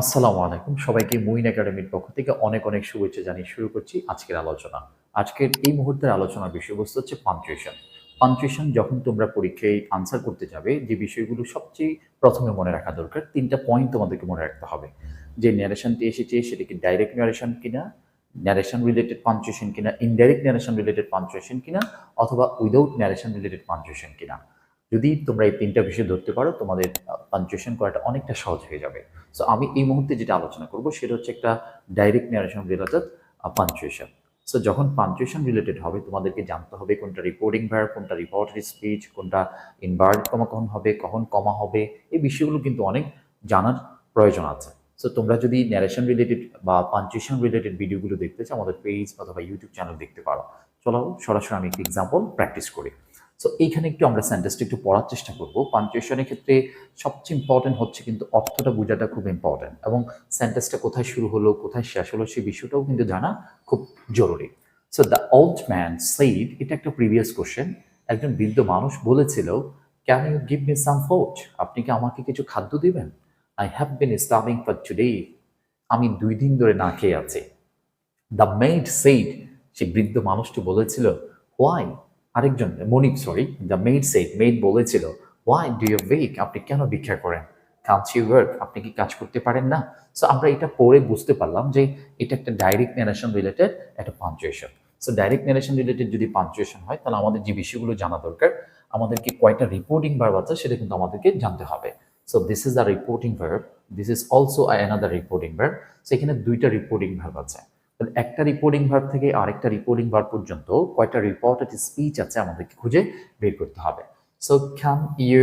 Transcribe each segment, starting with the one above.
আসসালামু আলাইকুম। সবাইকে মুইন একাডেমির পক্ষ থেকে অনেক অনেক শুভেচ্ছা জানিয়ে শুরু করছি আজকের আলোচনা। আজকের এই মুহূর্তের আলোচনার বিষয়বস্তু হচ্ছে পাঞ্চুয়েশন পাঞ্চুয়েশন যখন তোমরা পরীক্ষায় আনসার করতে যাবে, যে বিষয়গুলো সবচেয়ে প্রথমে মনে রাখা দরকার, তিনটা পয়েন্ট তোমাদেরকে মনে রাখতে হবে। যে ন্যারেশনটি এসেছে, সেটা কি ডাইরেক্ট ন্যারেশন কিনা ন্যারেশন রিলেটেড পাঞ্চুয়েশন কিনা ইনডাইরেক্ট ন্যারেশন রিলেটেড পাঞ্চুয়েশন কিনা, অথবা উইদাউট ন্যারেশন রিলেটেড পাঞ্চুয়েশন কিনা। যদি তোমরা এই তিনটা বিষয় ধরতে পারো, তোমাদের পাঞ্চুয়েশন করাটা অনেকটা সহজ হয়ে যাবে। সো আমি এই মুহূর্তে যেটা আলোচনা করব সেটা হচ্ছে একটা direct narration related punctuation so যখন পাঞ্চুয়েশন রিলেটেড হবে, তোমাদেরকে জানতে হবে কোনটা রিপোর্টিং ভার কোনটা রিপোর্টেড স্পিচ কোনটা ইনভার্ট কমা কখন হবে, কখন কমা হবে, এই বিষয়গুলো কিন্তু অনেক জানার প্রয়োজন আছে। সো তোমরা যদি ন্যারেশন রিলেটেড বা পাঞ্চুয়েশন রিলেটেড ভিডিওগুলো দেখতে চাও, আমাদের পেজ অথবা ইউটিউব চ্যানেল দেখতে পারো। চলো, সরাসরি আমি একটি এক্সাম্পল প্র্যাকটিস করি। সো এইখানে একটু আমরা সেন্টেন্সটা একটু পড়ার চেষ্টা করব। পাঞ্চুয়েশনের ক্ষেত্রে সবচেয়ে ইম্পর্টেন্ট হচ্ছে কিন্তু অর্থটা বোঝাটা খুব ইম্পর্টেন্ট এবং সেন্টেন্সটা কোথায় শুরু হলো, কোথায় শেষ হলো সেই বিষয়টাও কিন্তু জানা খুব জরুরি। So the old man said এটা একটা প্রিভিয়াস কোশ্চেন একজন বৃদ্ধ মানুষ বলেছিল can you give me some food আপনি কি আমাকে কিছু খাদ্য দিবেন? I have been starving for today আমি দুই দিন ধরে না খেয়ে আছি। দ্য মেড সেইড সেই বৃদ্ধ মানুষটি বলেছিল হোয়াই আরেকজন, মনিক sorry the maid said maid বলেছিল ওয়াই ডু ইউ ওয়েক আপনি কেন ভিক্ষা করেন? কান্ট ইউ ওয়ার্ক আপনি কি কাজ করতে পারেন না? সো আমরা এটা পড়ে বুঝতে পারলাম যে এটা একটা ডাইরেক্ট ন্যারেশন রিলেটেড একটা punctuation so direct narration related যদি পাঞ্চুয়েশন হয়, তাহলে আমাদের যে বিষয়গুলো জানা দরকার, আমাদেরকে কয়টা রিপোর্টিং ভার্ব আছে সেটা কিন্তু আমাদেরকে জানতে হবে। So this is the reporting verb this is also another reporting verb সেখানে দুইটা রিপোর্টিং ভার্ব আছে। তাহলে একটা রিপোর্টিং ভার্ব থেকে আরেকটা রিপোর্টিং ভার্ব পর্যন্ত কয়টা রিপোর্টেড স্পিচ আছে আমাদেরকে খুঁজে বের করতে হবে। So can you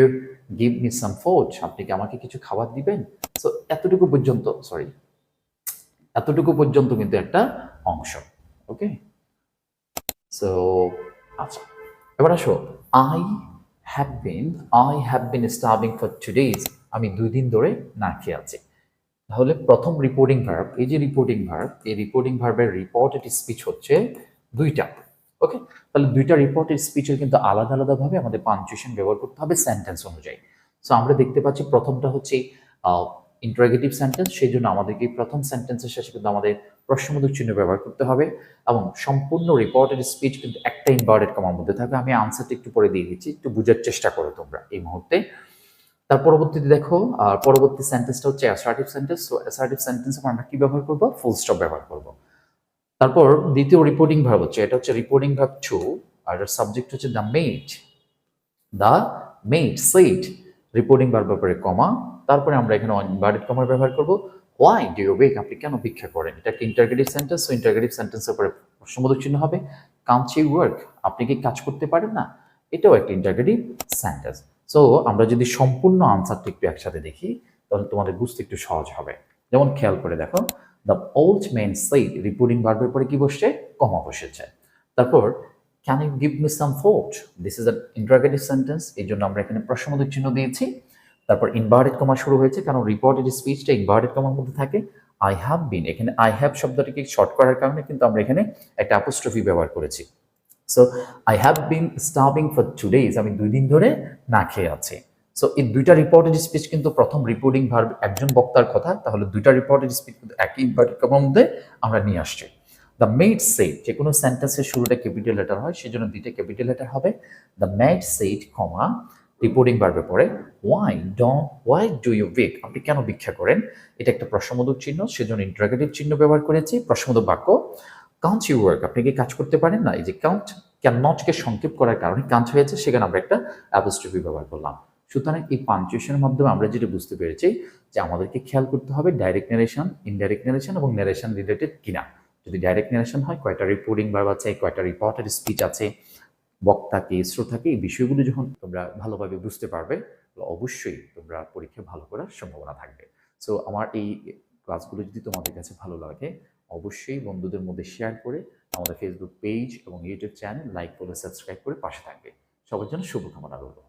give me some food আপনি কি আমাকে কিছু খাবার দিবেন? সো এতটুকু পর্যন্ত সরি এতটুকু পর্যন্ত কিন্তু একটা অংশ ওকে সো আচ্ছা এবার আসো। I have been I have been starving for two days আমি দুই দিন ধরে না খেয়ে আছি। তাহলে প্রথম রিপোর্টিং ভার্ব এই যে রিপোর্টিং ভার্ব এই রিপোর্টিং ভার্বের রিপোর্টেড স্পিচ হচ্ছে দুইটা ওকে তাহলে দুইটা রিপোর্টেড স্পিচের কিন্তু আলাদা আলাদাভাবে আমাদের পাঞ্চুয়েশন ব্যবহার করতে হবে সেন্টেন্স অনুযায়ী। সো আমরা দেখতে পাচ্ছি প্রথমটা হচ্ছে ইন্টারগেটিভ সেন্টেন্স সেই জন্য আমাদেরকে প্রথম সেন্টেন্সের শেষে কিন্তু আমাদের প্রশ্নবোধক চিহ্ন ব্যবহার করতে হবে এবং সম্পূর্ণ রিপোর্টেড স্পিচ কিন্তু একটা ইনভার্টেড কমার মধ্যে থাকবে আমি আনসারটা একটু পরে দিয়ে দিচ্ছি, একটু বোঝার চেষ্টা করো তোমরা এই মুহূর্তে। তার পরবর্তীতে দেখো, আর পরবর্তী সেন্টেন্সটা হচ্ছে assertive sentence so assertive sentence আমরা কি ব্যবহার করব? ফুল স্টপ ব্যবহার করব। তারপর দ্বিতীয় রিপোর্টিং ভার্ব হচ্ছে, এটা হচ্ছে রিপোর্টিং ভার্ব টু আর এর সাবজেক্ট হচ্ছে দ্য মেট দ্য মেট সেইট রিপোর্টিং ভার্বের পরে কমা তারপরে আমরা এখানে ইনভার্টেড কমার ব্যবহার করব। হোয়াই ডু ইউ ওয়েক আপনি কেন ভিক্ষা করেন? এটা একটা ইন্টারগেটিভ সেন্টেন্স সো ইন্টারগেটিভ সেন্টেন্সের পরে প্রশ্নবোধক চিহ্ন হবে। ইউ ওয়ার্ক আপনি কি কাজ করতে পারেন না? এটাও একটা ইন্টারগেটিভ সেন্টেন্স সো আমরা যদি সম্পূর্ণ আনসারটি একটু একসাথে দেখি, তাহলে তোমাদের বুঝতে একটু সহজ হবে। যেমন খেয়াল করে দেখো the old man said reporting ভার্বের পরে কি বসছে? কমা বসেছে। তারপর can you give me some food this is a interrogative sentence এই জন্য আমরা এখানে প্রশ্নবোধক চিহ্ন দিয়েছি। তারপর ইনভার্টেড কমা শুরু হয়েছে কারণ রিপোর্টেড স্পিচটা ইনভার্টেড কমার মধ্যে থাকে? আই হ্যাভ বিন এখানে আই হ্যাভ শব্দটিকে শর্ট করার কারণে কিন্তু আমরা এখানে একটা অ্যাপোস্ট্রফি ব্যবহার করেছি। So I have been starving for two days আমি দুই দিন ধরে না খেয়ে আছি। সো এই দুইটা রিপোর্টেড স্পিচ কিন্তু প্রথম রিপোর্টিং ভার্ব একজন বক্তার কথা, তাহলে দুইটা রিপোর্টেড স্পিচ কিন্তু একই কমার মধ্যে আমরা নিয়ে আসছি। দ্য মেড সেট যে কোনো সেন্টেন্সের শুরুটা ক্যাপিটাল লেটার হয়, সেজন্য দুইটা ক্যাপিটাল লেটার হবে। The maid said comma reporting ভার্বে পরে ওয়াই ড ওয়াই ডু ইউ উইক আপনি কেন ভিক্ষা করেন? এটা একটা প্রশ্নবোধক চিহ্ন, সেজন্য ইন্টারগেটিভ চিহ্ন ব্যবহার করেছি। প্রশ্নবোধক বাক্য কাউন্ট ইউ ওয়ার্ক আপনি কি কাজ করতে পারেন না? এই যে কাউন্ট ক্যান নটকে সংক্ষেপ করার কারণে কাঞ্চ হয়েছে, সেখানে আমরা একটা অ্যাপোস্ট্রফি ব্যবহার করলাম। সুতরাং এই পাঞ্চুয়েশনের মাধ্যমে আমরা যেটা বুঝতে পেরেছি, যে আমাদেরকে খেয়াল করতে হবে ডাইরেক্ট নারেশন ইনডাইরেক্ট নারেশন এবং নারেশন রিলেটেড কিনা। যদি ডাইরেক্ট নারেশন হয়, কয়টা রিপোর্টিং ভার্ব আছে, কয়টা রিপোর্টেড স্পিচ আছে বক্তাকে শ্রোতাকে এই বিষয়গুলো যখন তোমরা ভালোভাবে বুঝতে পারবে অবশ্যই তোমরা পরীক্ষা ভালো করার সম্ভাবনা থাকবে। সো আমার এই ক্লাসগুলো যদি তোমাদের কাছে ভালো লাগে অবশ্যই বন্ধুদের মধ্যে শেয়ার করে আমাদের ফেসবুক পেজ এবং ইউটিউব চ্যানেল লাইক করে সাবস্ক্রাইব করে পাশে থাকবে। সবার জন্য শুভকামনা রইল।